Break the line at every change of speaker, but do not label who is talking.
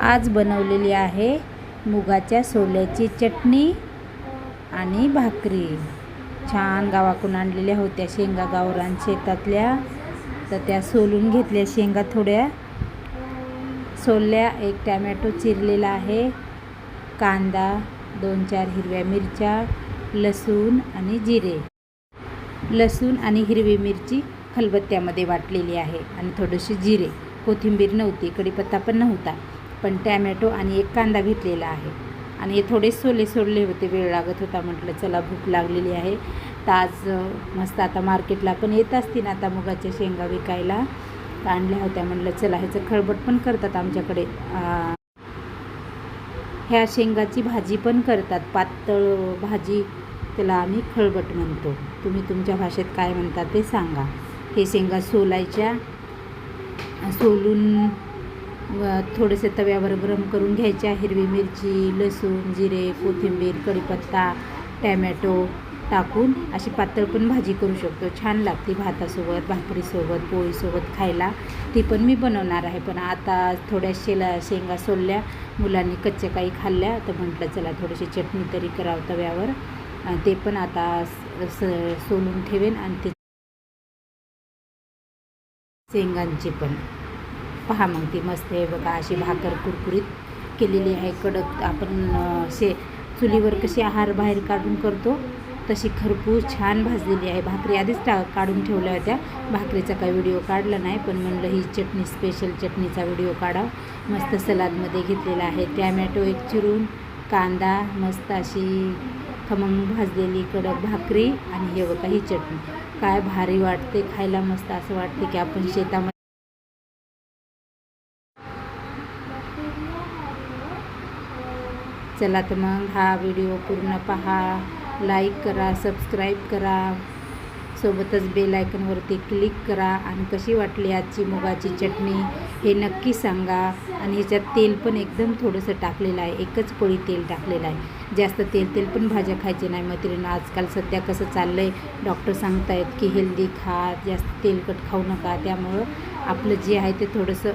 आज बनवलेली आहे मुगाच्या सोल्याची चटणी आणि भाकरी. छान गावाकडून आणलेल्या होत्या शेंगा गावरान शेतातल्या. तर त्या सोलून घेतल्या शेंगा थोड्या. सोलल्या एक टॅमॅटो चिरलेला आहे. कांदा दोन चार हिरव्या मिरच्या लसूण आणि जिरे. लसूण आणि हिरवी मिरची खलबत्त्यामध्ये वाटलेली आहे आणि थोडीशी जिरे. कोथिंबीर नव्हती कढीपत्ता पण नव्हता. पण टॅमॅटो आणि एक कांदा घेतलेला आहे. आणि हे थोडे सोले सोडले होते वेळ लागत होता. म्हटलं चला भूक लागलेली आहे. तर आज मस्त आता मार्केटला पण येत असतील आता मुगाच्या शेंगा विकायला. आणल्या होत्या. म्हटलं चला ह्याचं खळबट पण करतात आमच्याकडे. ह्या शेंगाची भाजी पण करतात. पातळ भाजी त्याला आम्ही खळबट म्हणतो. तुम्ही तुमच्या भाषेत काय म्हणता ते सांगा. हे शेंगा सोलायच्या सोलून थोडेसे तव्यावर गरम करून घ्यायच्या हिरवी मिरची लसूण जिरे कोथिंबीर कढीपत्ता टॅमॅटो टाकून अशी पातळ पण भाजी करू शकतो. छान लागते भातासोबत भाकरीसोबत पोळीसोबत खायला. ती पण मी बनवणार आहे. पण आता थोड्या शेला शेंगा सोलल्या मुलांनी कच्च्या काही खाल्ल्या तर म्हटलं चला थोडीशी चटणी तरी करावं तव्यावर. आणि ते पण आता स- स- सोलून ठेवेन आणि ते शेंगांची पण. पहा मग ती मस्त आहे बघा अशी भाकर कुरकुरीत केलेली आहे कडक. आपण शे चुलीवर कशी आहार बाहेर काढून करतो तशी खरपूस छान भाजलेली आहे. भाकरी आधीच टा काढून ठेवल्या होत्या. भाकरीचा काही व्हिडिओ काढला नाही पण म्हणलं ही चटणी स्पेशल चटणीचा व्हिडिओ काढा मस्त सलादमध्ये घेतलेला आहे. टॅमॅटो एक चिरून कांदा मस्त अशी खमंग भाजलेली कडक भाकरी आणि हे बघा ही चटणी. काय भारी वाटते खायला मस्त असं वाटते की आपण शेतामध्ये चला तर मग हा व्हिडिओ पूर्ण पहा. लाईक करा सबस्क्राईब करा. सोबतच बेल आयकनवरती क्लिक करा. आणि कशी वाटली आजची मुगाची चटणी हे नक्की सांगा. आणि ह्याच्यात तेल पण एकदम थोडंसं टाकलेलं आहे. एकच पोळी तेल टाकलेलं आहे. जास्त तेल तेल पण भाज्या खायचे नाही मैत्रिणी. आजकाल सध्या कसं चाललं आहे डॉक्टर सांगतायत की हेल्दी खा. जास्त तेलकट खाऊ नका. त्यामुळं आपलं जे आहे ते थोडंसं